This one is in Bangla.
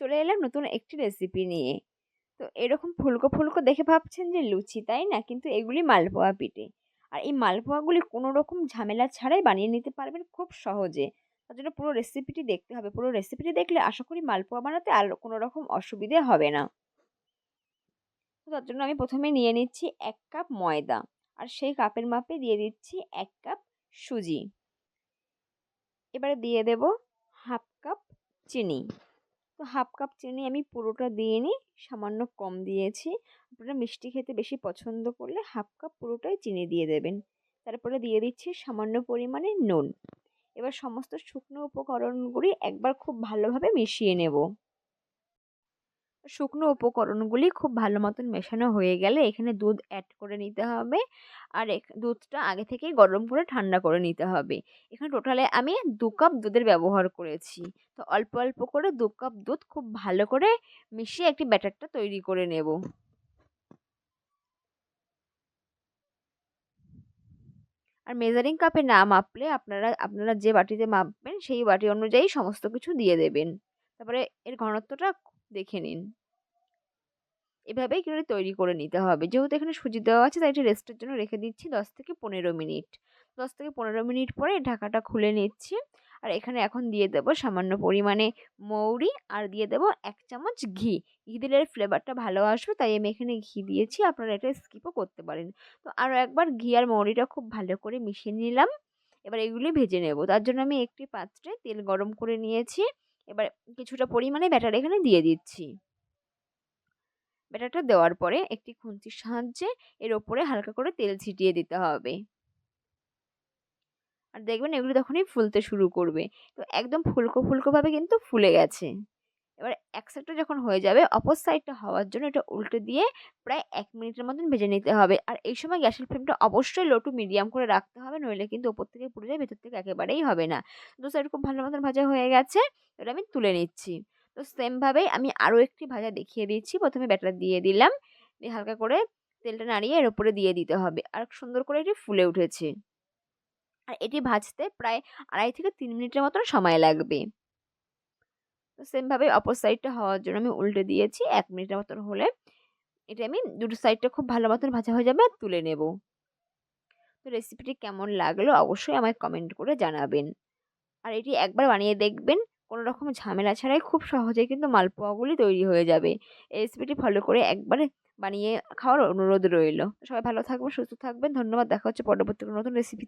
চলে এলাম নতুন একটি রেসিপি নিয়ে। তো এরকম ফুলকো ফুলকো দেখে ভাবছেন যে লুচি, তাই না? কিন্তু এগুলি মালপোয়া পিঠে। আর এই মালপোয়াগুলি কোনো রকম ঝামেলা ছাড়াই বানিয়ে নিতে পারবেন খুব সহজে। তার জন্য পুরো রেসিপিটি দেখতে হবে। পুরো রেসিপিটি দেখলে আশা করি মালপোয়া বানাতে আর কোনো রকম অসুবিধে হবে না। তো তার জন্য আমি প্রথমে নিয়ে নিচ্ছি এক কাপ ময়দা। আর সেই কাপের মাপে দিয়ে দিচ্ছি এক কাপ সুজি। এবারে দিয়ে দেব হাফ কাপ চিনি। তো হাফ কাপ চিনি আমি পুরোটা দিয়ে নিই, সামান্য কম দিয়েছি। আপনারা মিষ্টি খেতে বেশি পছন্দ করলে হাফ কাপ পুরোটাই চিনি দিয়ে দেবেন। তারপরে দিয়ে দিচ্ছি সামান্য পরিমাণে নুন। এবার সমস্ত শুকনো উপকরণগুলি একবার খুব ভালোভাবে মিশিয়ে নেব। শুকনো উপকরণগুলি খুব ভালো মতন মেশানো হয়ে গেলে এখানে দুধ অ্যাড করে নিতে হবে। আর দুধটা আগে থেকেই গরম করে ঠান্ডা করে নিতে হবে। এখানে টোটালে আমি দু কাপ দুধের ব্যবহার করেছি। তো অল্প অল্প করে দু কাপ দুধ খুব ভালো করে মিশিয়ে একটি ব্যাটারটা তৈরি করে নেব। আর মেজারিং কাপে না মাপলে আপনারা আপনারা যে বাটিতে মাপবেন সেই বাটি অনুযায়ী সমস্ত কিছু দিয়ে দেবেন। তারপরে এর ঘনত্বটা দেখে নিন। এভাবেই কিন্তু তৈরি করে নিতে হবে। যেহেতু এখানে সুজি দেওয়া আছে, তাই এটি রেস্টের জন্য রেখে দিচ্ছি দশ থেকে পনেরো মিনিট। দশ থেকে পনেরো মিনিট পরে ঢাকাটা খুলে নিচ্ছি। আর এখানে এখন দিয়ে দেবো সামান্য পরিমাণে মৌরি আর দিয়ে দেবো এক চামচ ঘি। ঘি দিলে ফ্লেভারটা ভালো আসবে, তাই আমি এখানে ঘি দিয়েছি। আপনারা এটা স্কিপও করতে পারেন। তো আরও একবার ঘি আর মৌরিটা খুব ভালো করে মিশিয়ে নিলাম। এবার এগুলি ভেজে নেব। তার জন্য আমি একটি পাত্রে তেল গরম করে নিয়েছি। এবার কিছুটা পরিমাণে ব্যাটার এখানে দিয়ে দিচ্ছি। ব্যাটারটা দেওয়ার পরে একটি খুন্তির সাহায্যে এর ওপরে হালকা করে তেল ছিটিয়ে দিতে হবে। আর দেখবেন এগুলো তখনই ফুলতে শুরু করবে। তো একদম ফুলকো ফুলকোভাবে কিন্তু ফুলে গেছে। এবার এক সাইডটা যখন হয়ে যাবে অপর সাইডটা হওয়ার জন্য এটা উল্টে দিয়ে প্রায় এক মিনিটের মতন ভেজে নিতে হবে। আর এই সময় গ্যাসের ফ্লেমটা অবশ্যই লো টু মিডিয়াম করে রাখতে হবে, নইলে কিন্তু ওপর থেকে পুড়ে যায়, ভেতর থেকে একেবারেই হবে না। দু সাইড খুব ভালো মতন ভাজা হয়ে গেছে এটা আমি তুলে নিচ্ছি। তো সেমভাবেই আমি আরও একটি ভাজা দেখিয়ে দিচ্ছি, প্রথমে ব্যাটার দিয়ে দিলাম, দিয়ে হালকা করে তেলটা নাড়িয়ে এর উপরে দিয়ে দিতে হবে। আর সুন্দর করে এটি ফুলে উঠেছে। আর এটি ভাজতে প্রায় আড়াই থেকে তিন মিনিটের মতন সময় লাগবে। তো সেমভাবে অপর সাইডটা হওয়ার জন্য আমি উল্টে দিয়েছি। এক মিনিটের মতন হলে এটা আমি দুটো সাইডটা খুব ভালো মতন ভাজা হয়ে যাবে তুলে নেব। তো রেসিপিটি কেমন লাগল অবশ্যই আমায় কমেন্ট করে জানাবেন। আর এটি একবার বানিয়ে দেখবেন, কোনো রকম ঝামেলা ছাড়াই খুব সহজেই কিন্তু মালপোয়াগুলি তৈরি হয়ে যাবে। এই রেসিপিটি ফলো করে একবার বানিয়ে খাওয়ার অনুরোধ রইল। সবাই ভালো থাকবেন, সুস্থ থাকবেন। ধন্যবাদ, দেখা হচ্ছে পরবর্তী নতুন রেসিপি